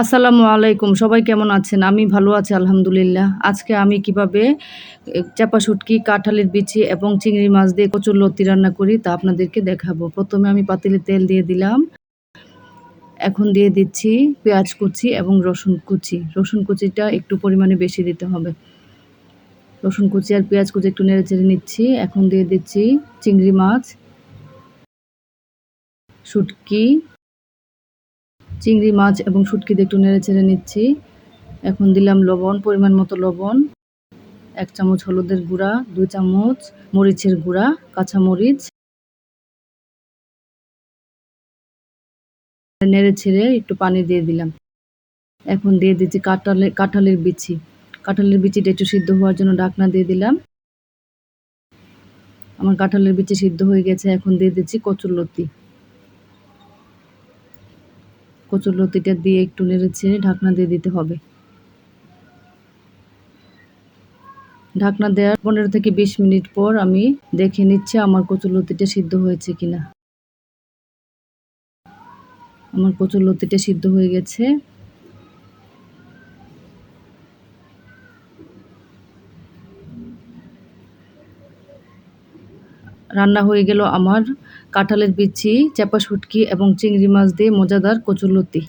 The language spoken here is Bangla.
আসসালামু আলাইকুম, সবাই কেমন আছেন? আমি ভালো আছি, আলহামদুলিল্লাহ। আজকে আমি কীভাবে চাপা শুটকি, কাঁঠালের বিচি এবং চিংড়ি মাছ দিয়ে কচুর লতি রান্না করি তা আপনাদেরকে দেখাবো। প্রথমে আমি পাতিলে তেল দিয়ে দিলাম। এখন দিয়ে দিচ্ছি পেঁয়াজ কুচি এবং রসুন কুচি। রসুন কুচিটা একটু পরিমাণে বেশি দিতে হবে। রসুন কুচি আর পেঁয়াজ কুচি একটু নেড়ে চেড়ে নিচ্ছি। এখন দিয়ে দিচ্ছি চিংড়ি মাছ, শুটকি চিংড়ি মাছ এবং শুটকি দিয়ে একটু নেড়ে চেড়ে নিচ্ছি। এখন দিলাম লবণ, পরিমাণ মতো লবণ। এক চামচ হলুদের গুঁড়া, দুই চামচ মরিচের গুঁড়া, কাঁচা মরিচ। নেড়ে ছেড়ে একটু পানি দিয়ে দিলাম। এখন দিয়ে দিচ্ছি কাঁঠালে, কাঁঠালের বিচি। কাঁঠালের বিচিটা একটু সিদ্ধ হওয়ার জন্য ডাকনা দিয়ে দিলাম। আমার কাঁঠালের বিচি সিদ্ধ হয়ে গেছে। এখন দিয়ে দিচ্ছি কচুর লতি কচুর লতিটা দিয়ে একটু নেড়ে ছেড়ে ঢাকনা দিয়ে দিতে হবে। ঢাকনা দেওয়ার পনেরো থেকে বিশ মিনিট পর আমি দেখে নিচ্ছি আমার কচুর লতিটা সিদ্ধ হয়েছে কিনা। আমার কচুর লতিটা সিদ্ধ হয়ে গেছে। রান্না হয়ে গেল আমার কাঁঠালের বিচি চাপা শুটকি এবং চিংড়ি মাছ দিয়ে মজাদার কচুরলতি